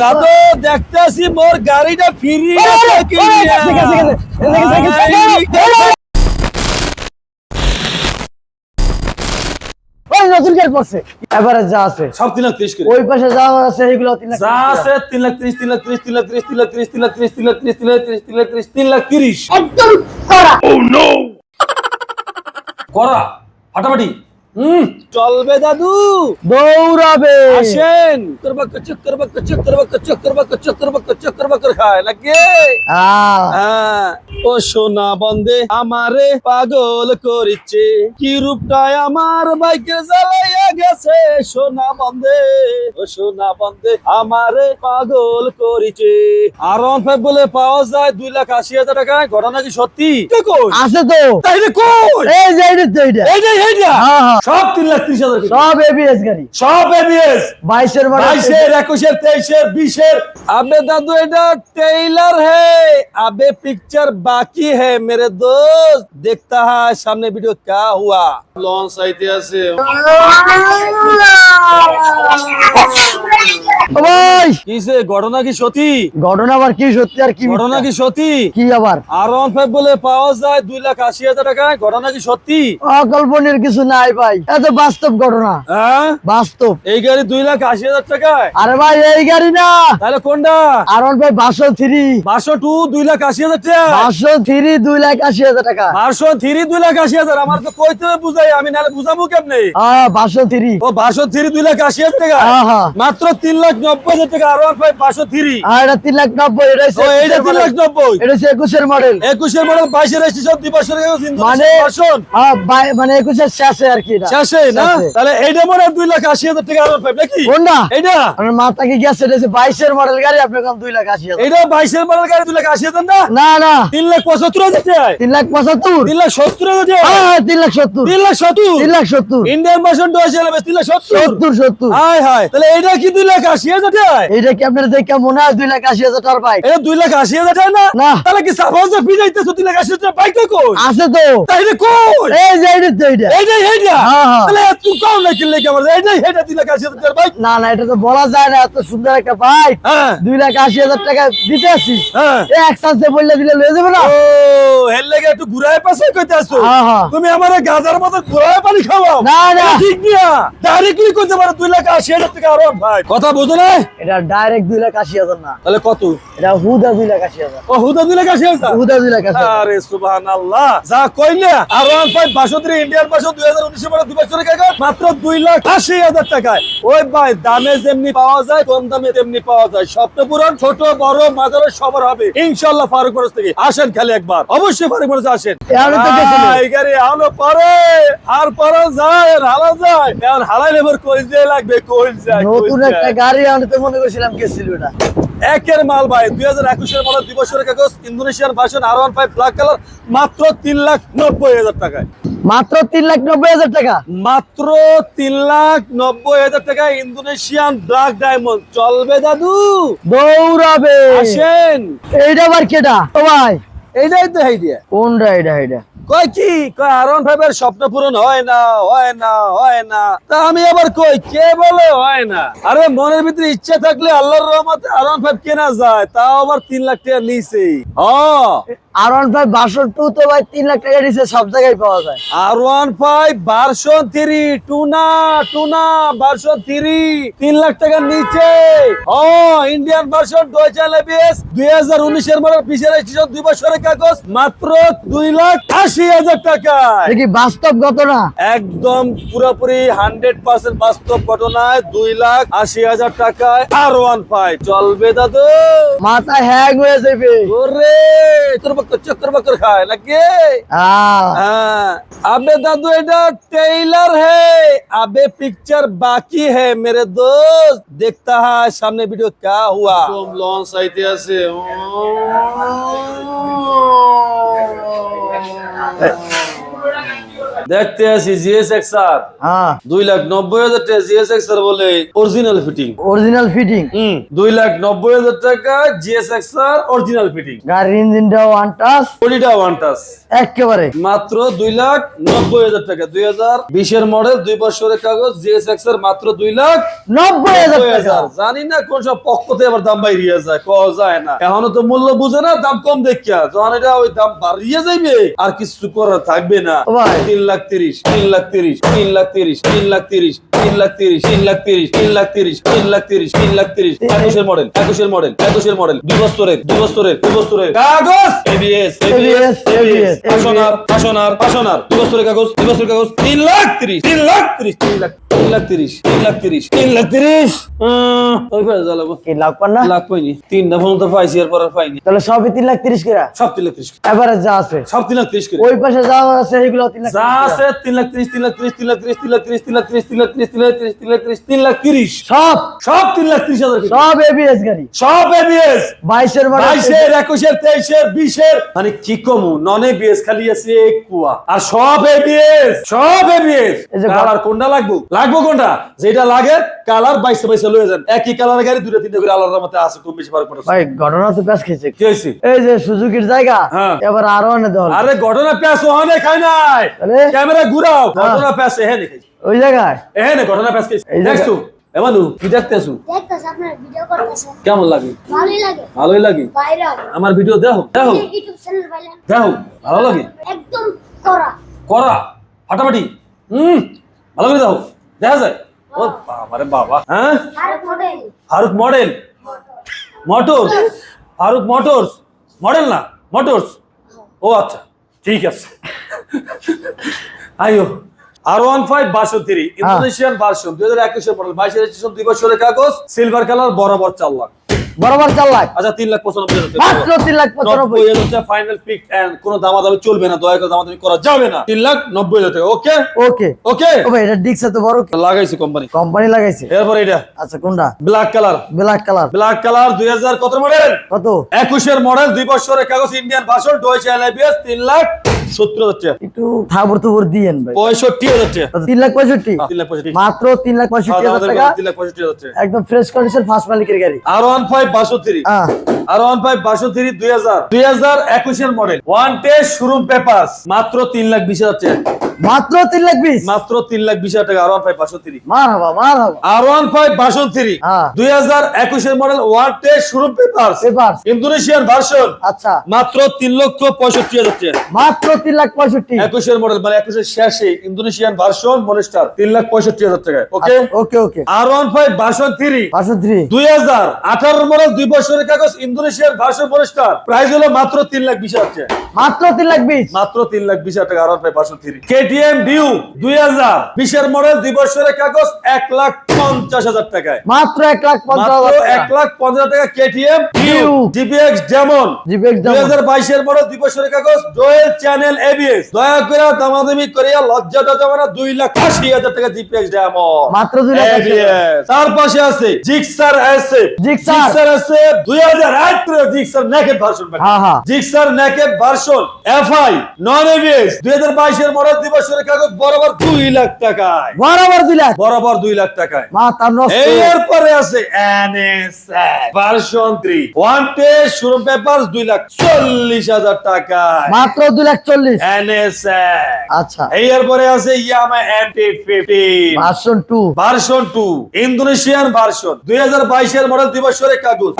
দাদু দেখতে আসি মোর গাড়িটা ফ্রি এবারে যা আছে সব তিন লাখ ত্রিশ ওই পাশে যা আছে লাখ যা আছে তিন লাখ ত্রিশ তিন লাখ ত্রিশ তিন লাখ ত্রিশ তিন লাখ ত্রিশ তিন লাখ ত্রিশ তিন লাখ ত্রিশ তিন লাখ ত্রিশ তিন লাখ ত্রিশ তিন লাখ ত্রিশ একদম করা করা ফাটাফাটি হুম। চলবে দাদু। দৌড়াবে। আসেন। খায়। আহ, হ্যাঁ, ও সোনা বন্দে আমারে পাগল করেছে কি রূপটায় আমার বাইকে জ্বালাইয়া গেছে? সোনা বন্দে ও সোনা বন্দে আমারে পাগল করেছে আর ওয়ান ফাইভ বলে পাওয়া যায় দুই লাখ আশি হাজার টাকায় ঘটনা কি সত্যি? আছে তো। তাই রে কই? এই যে এইটা এইটা। এইটা? হ্যাঁ, হ্যাঁ। সব তিন লাখ ত্রিশ হাজার সব এবিএস গাড়ি। সব এবিএস বাইশের বাইশের একুশের তেইশের বিশের। আবে দাদু এটা টেইলার হে। আবে পিকচার বাকি হে মেরে দোস্ত। দেখতা হ্যাঁ সামনে ভিডিও কা হুয়া। লঞ্চ আইতে আছে। ঘটনা কি সতী ঘটনা আবার কি সত্যি আর কি ঘটনা কি সতী কি আবার? আর বলে পাওয়া যায় দুই লাখ আশি হাজার টাকা ঘটনা কি সত্যি? অকল্পনীয় কিছু নাই ভাই। এত বাস্তব ঘটনা। হ্যাঁ? বাস্তব। এই গাড়ি দুই লাখ আশি হাজার টাকায়? আরে ভাই এই গাড়ি না। তাহলে কোনটা? আর ভাই বাসো থ্রি। বারোশো টু দুই লাখ আশি হাজার টাকা বাসো থ্রি দুই লাখ আশি হাজার টাকা। বারোশো থ্রি দুই লাখ আশি হাজার। আমার তো কইতে বুঝাই আমি নাহলে বুঝাবো কেমনে? বাসো থ্রি। ও বারোশো থ্রি দুই লাখ আশি হাজার টাকা মাত্র তিন লাখ নব্বই হাজার টাকা আর ফাইভ পাঁচশো থ্রি। আর এটা তিন লাখ নব্বই এটা এইটা তিন লাখ নব্বই। এটা হচ্ছে একুশের মডেল একুশের মডেল বাইশের রেজিস্ট্রেশন দুই বছর মানে মানে একুশের শেষে আর কি এটা শেষে না? তাহলে এইটা মনে দুই লাখ আশি হাজার টাকা নাকি? কোনটা? এইটা? আমার মাথা কি গেছে এটা বাইশের মডেল গাড়ি আপনার দুই লাখ আশি হাজার। এইটা বাইশের মডেল গাড়ি দুই লাখ আশি হাজার না? না না। তিন লাখ পঁচাত্তর হাজার টাকা তিন লাখ পঁচাত্তর। তিন লাখ সত্তর হাজার হ্যাঁ হ্যাঁ, তিন লাখ সত্তর। তিন লাখ সত্তর? তিন লাখ সত্তর। ইন্ডিয়ান ভার্সন হাজার তিন লাখ সত্তর? সত্তর সত্তর। হাই তাহলে এইটা কি দুই লাখ আশি হাজার টাকা এইটা কি আপনার দেখে মনে হয় দুই লাখ আশি হাজার টাকার বাইক এটা দুই লাখ আশি হাজার টাকা না? না। তাহলে কি সাপোজে ফি যাইতেছো দুই লাখ আশি হাজার টাকা বাইক কই? আছে তো। তাই রে কই? এই যে এইটা এইটা। এইটা হ্যাঁ, হ্যাঁ। তাহলে তুই কম না কিনলে কি আমার দুই লাখ আশি হাজার বাইক না না এটা তো বলা যায় না এত সুন্দর একটা বাইক হ্যাঁ। দুই লাখ আশি হাজার টাকা দিতে আসি হ্যাঁ। এক চান্সে বললে দিলে লয়ে যাবে না? ও হেল লেগে একটু ঘুরায় পাশে কইতে আসছো হ্যাঁ, হ্যাঁ। তুমি আমারে গাজার মতো ঘুরায় পানি খাওয়াও। না, না। ঠিক নিয়া ডাইরেক্টলি কইতে পারো দুই লাখ আশি হাজার টাকা আরও ভাই। কথা বুঝো না এটা ডাইরেক্ট দুই লাখ আশি হাজার না। তাহলে কত? এটা হুদা দুই লাখ আশি হাজার। ও হুদা দুই লাখ আশি হাজার? হুদা দুই লাখ আশি আরে সুবহানাল্লাহ। যা কইলে আর ওয়ান ফাইভ বাষট্টি ইন্ডিয়ান পাঁচশো দুই হাজার উনিশে পরে দুই বছরের কাগজ মাত্র দুই লাখ আশি হাজার টাকায়। ওই ভাই দামে যেমনি পাওয়া যায় কম দামে তেমনি পাওয়া যায়। স্বপ্ন পূরণ ছোট বড় মাজারের সবার হবে। ইনশাল্লাহ ফারুক বরস থেকে। আসেন খালি একবার। অবশ্যই ফারুক বরস আসেন। এখানে তো গেছিল। আহ, এই গাড়ি আলো পরে। আর পরে যায় হালা যায়। এখন হালাইলে এবার কই যায় লাগবে কই যায় নতুন একটা গাড়ি আমি মনে করছিলাম কে ছিল এটা। একের মাল ভাই দুই হাজার একুশের মাল দুই বছরের কাগজ Indonesian version R one five black colour মাত্র তিন লাখ নব্বই হাজার টাকায়। মাত্র তিন লাখ নব্বই হাজার টাকা। মাত্র তিন লাখ নব্বই হাজার টাকা ইন্দোনেশিয়ান ব্ল্যাক ডায়মন্ড। চলবে দাদু। দৌড়াবে। আসেন। এইটা আবার কেটা ভাই। এইটাই তো হাইডিয়া কোনটা এটা এটা কয় কি? কয় আরন ফাইভের স্বপ্ন পূরণ হয় না হয় না হয় না। তা আমি আবার কই? কে বলে হয় না? আরে মনের ভিতরে ইচ্ছা থাকলে আল্লাহর রহমতে আরন ফাইভ কেনা যায় তাও আবার তিন লাখ টাকা নিচে ও R one five version two তো ভাই তিন লাখ টাকা দিচ্ছে সব জায়গায় পাওয়া যায়। R one five version three tuna টুনা ভার্সন থ্রি তিন লাখ টাকার নিচে। ও ইন্ডিয়ান ভার্সন ডয়েচাল এবিএস দুই হাজার উনিশের মডেল পিসের দুই বছরের কাগজ মাত্র দুই লাখ আশি হাজার টাকা একদম পুরোপুরি হান্ড্রেড বাস্তব ঘটনায় দুই লাখ আশি হাজার আর ওয়ান চলবে দাদু। হয়ে যাবে। খায় হ্যাঁ। দাদু এটা টেইলার হে। পিকচার বাকি হে মেরে দোস্ত। দেখতা হ্যাঁ সামনে ভিডিও কে হুয়া। লঞ্চ আইতে আছে। ও। 哎。দেখতে আছি জিএস এক্সআর হ্যাঁ। দুই লাখ নব্বই হাজার টাকা জিএস এক্সআর বলে অরিজিনাল ফিটিং অরিজিনাল ফিটিং হুম দুই লাখ নব্বই হাজার টাকা জিএস এক্সআর অরিজিনাল ফিটিং গাড়ির ইঞ্জিনটা ওয়ান টাচ কোডিটা ওয়ান টাচ একেবারে। মাত্র দুই লাখ নব্বই হাজার টাকা। দুই হাজার বিশের মডেল দুই বছরের কাগজ জিএস এক্সআর মাত্র দুই লাখ নব্বই হাজার। জানি না কোন সব পক্ষতে আবার দাম বাইরিয়ে যায় ক যায় না। এখনও তো মূল্য বুঝে না দাম কম দেখিয়া। যখন এটা ওই দাম বাড়িয়ে যাইবে আর কিছু করার থাকবে না। তিন লাখ তিরিশ তিন লাখ তিরিশ তিন লাখ তিরিশ তিন লাখ তিরিশ। তিন লাখ তিরিশ তিন লাখ তিরিশ তিন লাখ তিরিশ তিন লাখ তিরিশ তিন লাখ তিরিশ একুশের মডেল একুশের মডেল একুশের মডেল দুই বছরের দুই বছরের দুই বছরের কাগজ এবিএস ABS, এবিএস পাশনার পাশনার পাশনার দুই বছরের কাগজ দুই বছরের কাগজ তিন লাখ তিরিশ তিন লাখ তিরিশ তিন লাখ তিন লাখ তিরিশ তিন লাখ তিরিশ তিন লাখ তিরিশ ওই জ্বালাবো লাভ পান না লাখ পাইনি তিনটা ফোন তো পাইছি এরপর আর পাইনি তাহলে সবই তিন লাখ তিরিশ করে সব তিন লাখ তিরিশ এবারে যা আছে সব তিন লাখ তিরিশ করে ওই পাশে যা আছে সেগুলো তিন লাখ যা 30 করে। আছে তিন লাখ তিরিশ তিন লাখ তিরিশ তিন লাখ তিরিশ তিন লাখ তিরিশ তিন লাখ তিরিশ তিন লাখ তিরিশ তিন লাখ তিরিশ তিন লাখ তিরিশ তিন লাখ তিরিশ। সব। সব তিন লাখ তিরিশ হাজার সব এবিএস গাড়ি। সব এবিএস বাইশের বাইশের একুশের তেইশের বিশের। মানে কি কমু? নন এবিএস খালি আছে কুয়া। আর সব এবিএস সব এবিএস কালার কোনটা লাগবো? লাগবো কোনটা? যেটা লাগে কালার বাইশে বাইশে লয়ে যান। একই কালার গাড়ি দুটো তিনটে করে আলাদা মতে আছে কম বেশি পার ভাই ঘটনা তো প্যাস খেয়েছে। কি হয়েছে? এই যে সুজুকির জায়গা হ্যাঁ। এবার আরও দেওয়া আরে ঘটনা প্যাস ওখানে খাই নাই। ক্যামেরা ঘুরাও হ্যাঁ। ঘটনা প্যাস এখানে খাই ওই জায়গায়? ঘটনা প্যাস খাই এই দেখছ? এমানু কি দেখতেছো? দেখতেছে আপনার ভিডিও করতেছে। কেমন লাগে? ভালোই লাগে। ভালোই লাগে? ভাইরাল আমার ভিডিও দেখো দেখো। ইউটিউব চ্যানেল ভাইরাল দেখো ভালো লাগে? একদম করা করা ফাটাফাটি। হুম ভালো করে দাও দেখা যায়? ও বাবারে বাবা হ্যাঁ? আর model Faruk model motors Faruk motors model না মোটরস ও আচ্ছা ঠিক আছে। আইও আর ওয়ান ফাইভ বাষট্টি ইন্দোনেশিয়ান ভার্সন দুই হাজার একুশের মডেল বাইশের দুই বছরের কাগজ সিলভার কালার বরাবর চার লাখ। বরাবর চার লাখ। আচ্ছা তিন লাখ পঁচানব্বই হাজার টাকা। মাত্র তিন লাখ পঁচানব্বই। নব্বই হাজার টাকা ফাইনাল পিক এন্ড কোনো দামাদামি চলবে না দয়া করে দামাদামি করা যাবে না। তিন লাখ নব্বই হাজার টাকা ওকে ওকে ওকে ও ভাই এটা ডিক্স তো বড় লাগাইছি কোম্পানি কোম্পানি লাগাইছে। এরপর এটা? আচ্ছা কোনটা? Black colour black colour black colour দুই হাজার কত মডেল কত? একুশের মডেল দুই বছরের কাগজ ইন্ডিয়ান ভার্সন ডয়েছে এলআইবিএস তিন লাখ সত্তর হাজার একটু থাবর তুবর দিয়েন ভাই। পঁয়ষট্টি হাজার তিন লাখ পঁয়ষট্টি? তিন লাখ পঁয়ষট্টি। মাত্র তিন লাখ পঁয়ষট্টি তিন লাখ পঁয়ষট্টি হাজার টাকা। একদম ফ্রেশ কন্ডিশন ফার্স্ট মালিকের গাড়ি। আর ওয়ান ফাইভ বাষট্টি। আর ওয়ান ফাইভ বাষট্টি দুই হাজার। দুই হাজার একুশের model one test showroom paper মাত্র তিন লাখ বিশ হাজার টাকা। মাত্র তিন লাখ বিশ? মাত্র তিন লাখ বিশ হাজার টাকা আর ওয়ান ফাইভ বাষট্টি। মার হবা মার হবা। আর ওয়ান ফাইভ বাষট্টি। দুই হাজার একুশের model one test showroom paper paper Indonesian version আচ্ছা। মাত্র তিন লক্ষ পঁয়ষট্টি হাজার টাকা। মাত্র তিন লাখ পঁয়ষট্টি। একুশের মডেল মানে একুশের শেষে ইন্দোনেশিয়ান ভার্সন মনিস্টার তিন লাখ পঁয়ষট্টি হাজার okay okay okay R one five পাঁচশো থ্রি দুই হাজার আঠারো মডেল দুই বছরের কাগজ ইন্দোনেশিয়ান ভার্সন মনিস্টার প্রাইস হলো মাত্র তিন লাখ বিশ হাজার মাত্র তিন লাখ বিশ? মাত্র তিন লাখ বিশ হাজার টাকা R one five three KTM Duke দুই হাজার। বিশের মডেল দুই বছরের কাগজ এক লাখ পঞ্চাশ হাজার টাকায়। মাত্র এক লাখ পঞ্চাশ এক লাখ পঞ্চাশ টাকা কেটিএম ডিউ। ডিপিএক্স ডেমন জিপেক্স দুই হাজার বাইশের বড় দুই বছরের কাগজ ডোয়েল চ্যানেল এবিএস দয়া করে দামাদামি করিয়া লজ্জাটা জমানা দুই লাখ আশি হাজার টাকা জিপিএক্স ডায়মন্ড মাত্র দুই লাখ তার পাশে আছে Gixxer SF Gixxer. Gixxer SF দুই হাজার আট জিক্সার নেকেট ভার্সন হ্যাঁ, হ্যাঁ। Gixxer naked version FI non ABS দুই হাজার বাইশের দুই বছরের কাগজ বরাবর দুই লাখ টাকায়। বরাবর দুই লাখ। বরাবর দুই লাখ টাকায়। এরপরে আছে version 3 one test showroom papers 2 lakh 40 হাজার টাকা মাত্র দুই লাখ চল্লিশ। এনএসএ আচ্ছা। এই এরপরে আছে Yamaha MT 15 version two. Version 2 Indonesian version. 2022 এর মডেল দুই বছরের কাগজ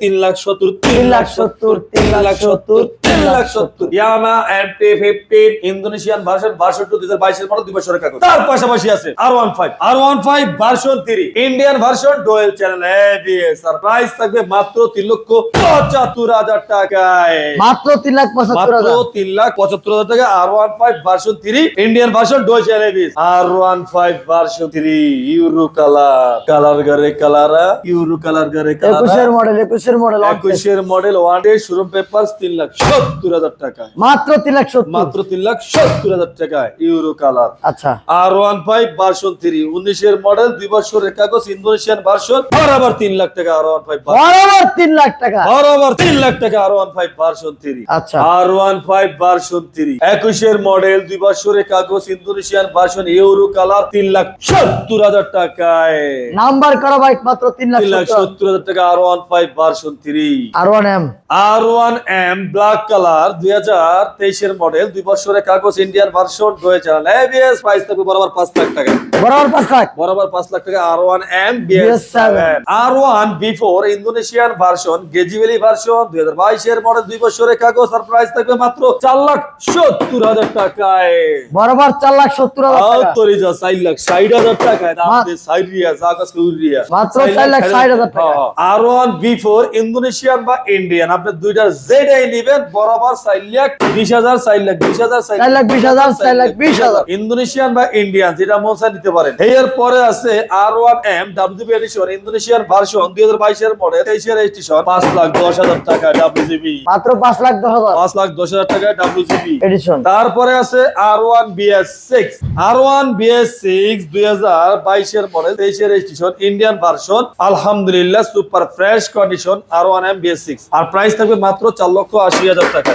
3 lakh 70 3 lakh 70 3 lakh 70 3 lakh 70 Yamaha MT 15 Indonesian version version 2 2022 এর মডেল দুই বছরের কাগজ। তার পাশাপাশি আছে R15 R15 version 3 Indian version dual channel ABS price থাকবে মাত্র 3 লক্ষ 75 হাজার টাকায়। মাত্র তিন লাখ মাত্র হাজার। তিন লাখ পঁচাত্তর হাজার টাকা R one five version three Indian version dose এলএবিস R one five version three euro colour. Colour গারে কালারা ইউরো কালার গারে একুশের মডেল একুশের মডেল একুশের model one day showroom paper তিন লাখ সত্তর হাজার টাকা মাত্র তিন লাখ মাত্র তিন লাখ সত্তর হাজার টাকা ইউরো কালার আচ্ছা। R one five version three উনিশের মডেল দুই বছরের কাগজ ইন্দোনেশিয়ান ভার্সন বরাবর তিন লাখ টাকা আর ওয়ান ফাইভ বরাবর তিন লাখ টাকা। বরাবর তিন লাখ টাকা R one five version three আচ্ছা। R one five version three একুশের মডেল দুই বছরের কাগজ ইন্দোনেশিয়ান ভার্সন ইউরো কালার তিন লাখ সত্তর হাজার টাকায়। নাম্বার করা বাইক মাত্র তিন লাখ সত্তর হাজার টাকা R one five version three R one M R one M black colour দুই হাজার তেইশের মডেল দুই বছরের কাগজ ইন্ডিয়ান ভার্সন দুই চালান এবিএস প্রাইস থাকবে বরাবর পাঁচ লাখ টাকা। বরাবর পাঁচ লাখ। বরাবর পাঁচ লাখ টাকা R one M BS seven R one B four Indonesian version গেজিভেলি version দুই হাজার বাইশের মডেল দুই বছরের কাগজ আর প্রাইস থাকবে মাত্র চার লাখ সত্তর হাজার টাকায়। বরাবর চার লাখ সত্তর হাজার টাকা। তোর যা চার লাখ ষাট হাজার টাকায়। দাম মা- দিয়ে ষাট রিয়া জাগাস উড়িয়া মাত্র চার লাখ ষাট হাজার টাকা। R one B four Indonesian বা ইন্ডিয়ান আপনি দুইটা জেড আই নিবেন বরাবর চার লাখ বিশ হাজার চার লাখ বিশ হাজার চার লাখ বিশ হাজার চার লাখ বিশ হাজার। ইন্দোনেশিয়ান বা ইন্ডিয়ান যেটা মনসা নিতে পারেন। এর পরে আছে R one M W B edition Indonesian version দুই হাজার বাইশের মডেল তেইশের এডিশন পাঁচ লাখ দশ হাজার টাকা ডাব্লিউজিবি মাত্র পাঁচ লাখ দশ হাজার। পাঁচ লাখ দশ হাজার টাকা ডাব্লিউজিবি এডিশন তারপরে আছে R one BS six R one BS six দুই হাজার বাইশের মডেল তেইশের রেজিস্ট্রেশন ইন্ডিয়ান ভার্সন আলহামদুলিল্লাহ super fresh condition R one M BS six আর প্রাইস থাকবে মাত্র চার লক্ষ আশি হাজার টাকা।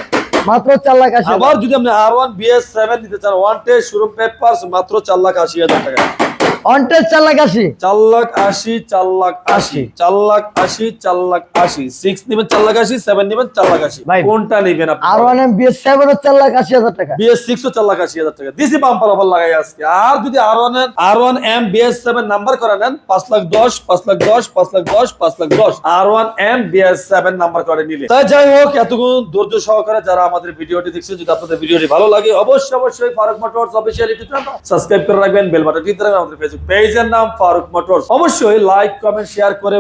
মাত্র চার লাখ আশি আবার যদি আপনি আর ওয়ান বিএস সেভেন নিতে চান ওয়ান টেস্ট শুরু পেপার মাত্র চার লাখ আশি হাজার টাকা। অনটেজ চার লাখ আশি। চার লাখ আশি চার লাখ আশি। চার লাখ আশি চার লাখ আশি। সিক্স নিবেন চার লাখ আশি সেভেন নিবেন চার লাখ আশি। ভাই, কোনটা নিবেন আপনি? R one M BS seven চার লাখ আশি হাজার টাকা। বিএস সিক্স ও চার লাখ আশি হাজার টাকা। দিসি বাম্পার অফার লাগাই আজকে। আর যদি R one R one M BS seven number করে নেন পাঁচ লাখ দশ পাঁচ লাখ দশ পাঁচ লাখ দশ পাঁচ লাখ দশ। R one M BS seven number করে নিলে। তাই যাই হোক এতক্ষণ ধৈর্য সহকারে যারা আমাদের ভিডিওটি দেখছেন যদি আপনাদের ভিডিওটি ভালো লাগে অবশ্যই অবশ্যই Faruk Motors official YouTube subscribe করে রাখবেন বেল বাটন টিপতে রাখবেন আমাদের পেজের নাম ফারুক মোটরস। অবশ্যই লাইক কমেন্ট শেয়ার করে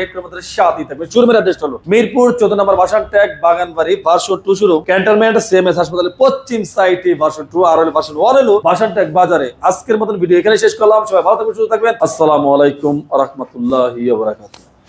হিট করে আমাদের সাথে থাকবে। চুরমের অ্যাড্রেস হলো মিরপুর চোদ্দ নম্বর বাসান ট্যাগ বাগানবাড়ি ভার্সন টু শুরু। ক্যান্টনমেন্ট সিএমএস হাসপাতালে পশ্চিম সাইটে ভার্সন টু আর হলো ভার্সন ওয়ান হলো ট্যাগ বাজারে। আজকের মতন ভিডিও এখানে শেষ করলাম। সবাই ভালো থাকবেন, সুস্থ থাকবেন। আসসালামু আলাইকুম রহমতুল্লাহ